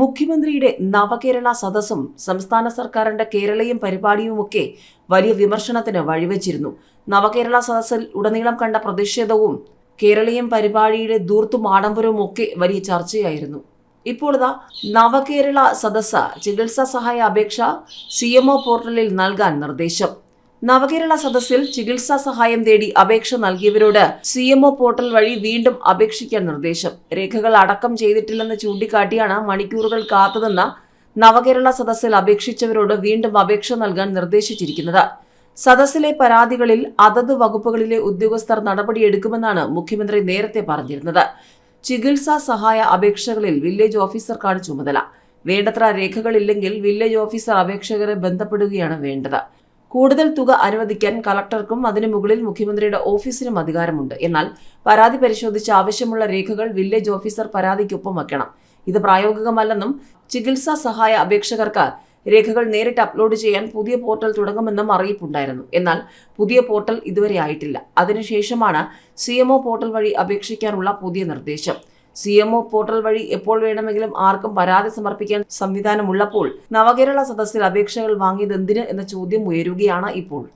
മുഖ്യമന്ത്രിയുടെ നവകേരള സദസ്സും സംസ്ഥാന സർക്കാരിന്റെ കേരളീയം പരിപാടിയുമൊക്കെ വലിയ വിമർശനത്തിന് വഴിവെച്ചിരുന്നു. നവകേരള സദസ്സിൽ ഉടനീളം കണ്ട പ്രതിഷേധവും കേരളീയം പരിപാടിയുടെ ദൂർത്തും ആഡംബരവും ഒക്കെ വലിയ ചർച്ചയായിരുന്നു. ഇപ്പോൾ നവകേരള സദസ്സ് ചികിത്സാ സഹായ അപേക്ഷ സി പോർട്ടലിൽ നൽകാൻ നിർദ്ദേശം. നവകേരള സദസ്സിൽ ചികിത്സാ സഹായം തേടി അപേക്ഷ നൽകിയവരോട് സി എം ഒ പോർട്ടൽ വഴി വീണ്ടും അപേക്ഷിക്കാൻ നിർദ്ദേശം. രേഖകൾ അടക്കം ചെയ്തിട്ടില്ലെന്ന് ചൂണ്ടിക്കാട്ടിയാണ് മണിക്കൂറുകൾ കാത്തതെന്ന് നവകേരള സദസ്സിൽ അപേക്ഷിച്ചവരോട് വീണ്ടും അപേക്ഷ നൽകാൻ നിർദ്ദേശിച്ചിരിക്കുന്നത്. സദസ്സിലെ പരാതികളിൽ അതത് വകുപ്പുകളിലെ ഉദ്യോഗസ്ഥർ നടപടിയെടുക്കുമെന്നാണ് മുഖ്യമന്ത്രി നേരത്തെ പറഞ്ഞിരുന്നത്. ചികിത്സാ സഹായ അപേക്ഷകളിൽ വില്ലേജ് ഓഫീസർക്കാണ് ചുമതല. വേണ്ടത്ര രേഖകളില്ലെങ്കിൽ വില്ലേജ് ഓഫീസർ അപേക്ഷകരെ ബന്ധപ്പെടുകയാണ് വേണ്ടത്. കൂടുതൽ തുക അനുവദിക്കാൻ കളക്ടർക്കും അതിനു മുകളിൽ മുഖ്യമന്ത്രിയുടെ ഓഫീസിനും അധികാരമുണ്ട്. എന്നാൽ പരാതി പരിശോധിച്ച് ആവശ്യമുള്ള രേഖകൾ വില്ലേജ് ഓഫീസർ പരാതിക്കൊപ്പം വയ്ക്കണം. ഇത് പ്രായോഗികമല്ലെന്നും ചികിത്സാ സഹായ അപേക്ഷകർക്ക് രേഖകൾ നേരിട്ട് അപ്ലോഡ് ചെയ്യാൻ പുതിയ പോർട്ടൽ തുടങ്ങുമെന്നും അറിയിപ്പുണ്ടായിരുന്നു. എന്നാൽ പുതിയ പോർട്ടൽ ഇതുവരെ ആയിട്ടില്ല. അതിനുശേഷമാണ് സി പോർട്ടൽ വഴി അപേക്ഷിക്കാനുള്ള പുതിയ നിർദ്ദേശം. സി എം ഒ പോർട്ടൽ വഴി എപ്പോൾ വേണമെങ്കിലും ആർക്കും പരാതി സമർപ്പിക്കാൻ സംവിധാനമുള്ളപ്പോൾ നവകേരള സദസ്സിൽ അപേക്ഷകൾ വാങ്ങിയത് എന്തിന് എന്ന ചോദ്യം ഉയരുകയാണ് ഇപ്പോൾ.